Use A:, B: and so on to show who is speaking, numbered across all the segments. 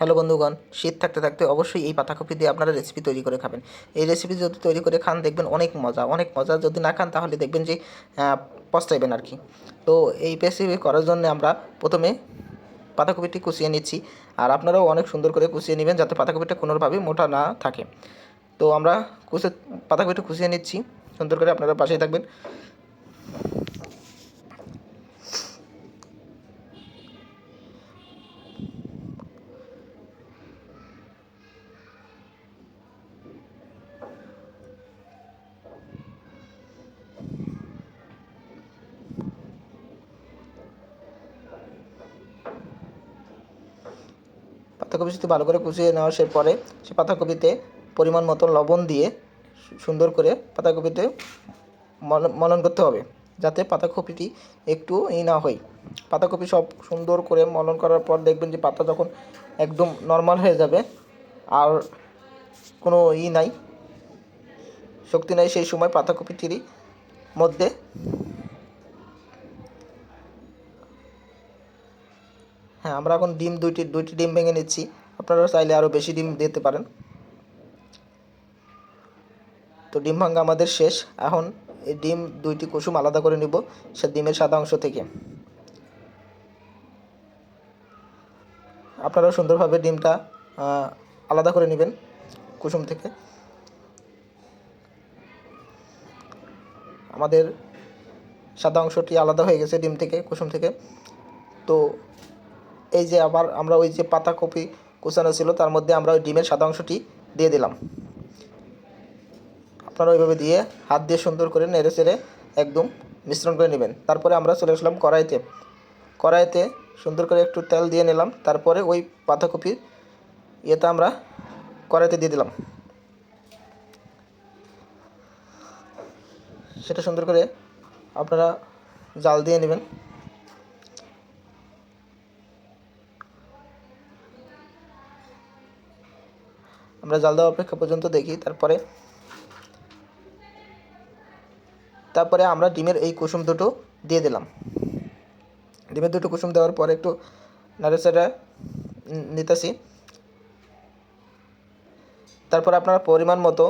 A: Hello বন্ধুগণ, শীত থাকতে থাকতে অবশ্যই এই পাতাকপি দিয়ে আপনারা রেসিপি তৈরি করে খাবেন। এই রেসিপি যদি তৈরি করে খান, দেখবেন অনেক মজা। অনেক মজা যদি না খান, তাহলে দেখবেন যে পস্তাইবেন আর কি তো এই রেসিপি করার জন্য আমরা প্রথমে পাতাকপিটি কুচিয়ে নিচ্ছি। আর আপনারাও অনেক সুন্দর করে কুচিয়ে নেবেন যাতে পাতাকপিটা কোনোভাবে মোটা না থাকে। তো আমরা কুচে পাতাকপিটা কুচিয়ে নিচ্ছি। সুন্দর করে আপনারা পাশেই থাকবেন। পাতাকপি শুধু ভালো করে কুচিয়ে নেওয়া শেষ পরে সে পাতাকপিতে পরিমাণ মতো লবণ দিয়ে সুন্দর করে পাতাকপিতে মল- মলন করতে হবে, যাতে পাতাকপিটি একটু ই না হয়। পাতাকপি সব সুন্দর করে মলন করার পর দেখবেন যে পাতা যখন একদম নর্মাল হয়ে যাবে আর কোনো ই নাই, শক্তি নাই, সেই সময় পাতাকপিটির মধ্যে হ্যাঁ আমরা এখন ডিম দুইটি দুইটি ডিম ভেঙে নিচ্ছি। আপনারা চাইলে আরও বেশি ডিম দিতে পারেন। তো ডিম ভাঙা আমাদের শেষ। এখন এই ডিম দুইটি কুসুম আলাদা করে নিব, সে ডিমের সাদা অংশ থেকে। আপনারাও সুন্দরভাবে ডিমটা আলাদা করে নেবেন কুসুম থেকে। আমাদের সাদা অংশটি আলাদা হয়ে গেছে ডিম থেকে, কুসুম থেকে। তো এই যে আবার আমরা ওই যে পাতাকপি কুচানো ছিল, তার মধ্যে আমরা ওই ডিমের সাদা অংশটি দিয়ে দিলাম। আপনারা ওইভাবে দিয়ে হাত দিয়ে সুন্দর করে নেড়ে চেড়ে একদম মিশ্রণ করে নেবেন। তারপরে আমরা চলে আসলাম কড়াইতে। কড়াইতে সুন্দর করে একটু তেল দিয়ে নিলাম, তারপরে ওই পাতাকপির ইয়েতে আমরা কড়াইতে দিয়ে দিলাম। সেটা সুন্দর করে আপনারা জাল দিয়ে নেবেন। আমরা জাল দেওয়া অপেক্ষা পর্যন্ত দেখি, তারপরে তারপরে আমরা ডিমের এই কুসুম দুটো দিয়ে দিলাম। ডিমের দুটো কুসুম দেওয়ার পরে একটু নাড়াচাড়া নিতেছি। তারপরে আপনারা পরিমাণ মতো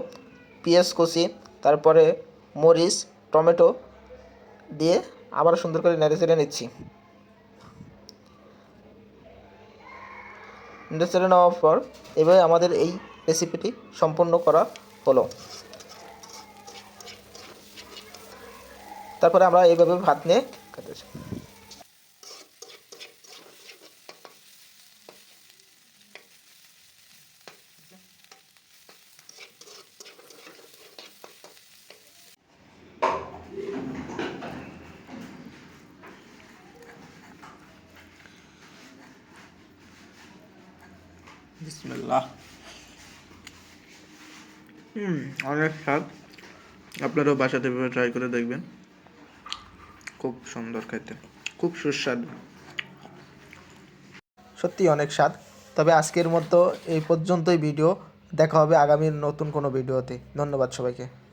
A: পেঁয়াজ কুচি, তারপরে মরিচ, টমেটো দিয়ে আবার সুন্দর করে নেড়ে নিচ্ছি। নেড়ে নেওয়ার পর এভাবে আমাদের এই রেসিপিটি সম্পূর্ণ করা হলো। তারপরে আমরা এইভাবে ভাত নিয়ে
B: বিসমিল্লাহ। অনেক স্বাদ। আপনারাও বাসাতে ট্রাই করে দেখবেন। খুব সুন্দর খেতে। খুব সুস্বাদু।
A: সত্যি অনেক স্বাদ। তবে আজকের মতো এই পর্যন্তই ভিডিও দেখা হবে আগামীর নতুন কোনো ভিডিওতে ধন্যবাদ সবাইকে।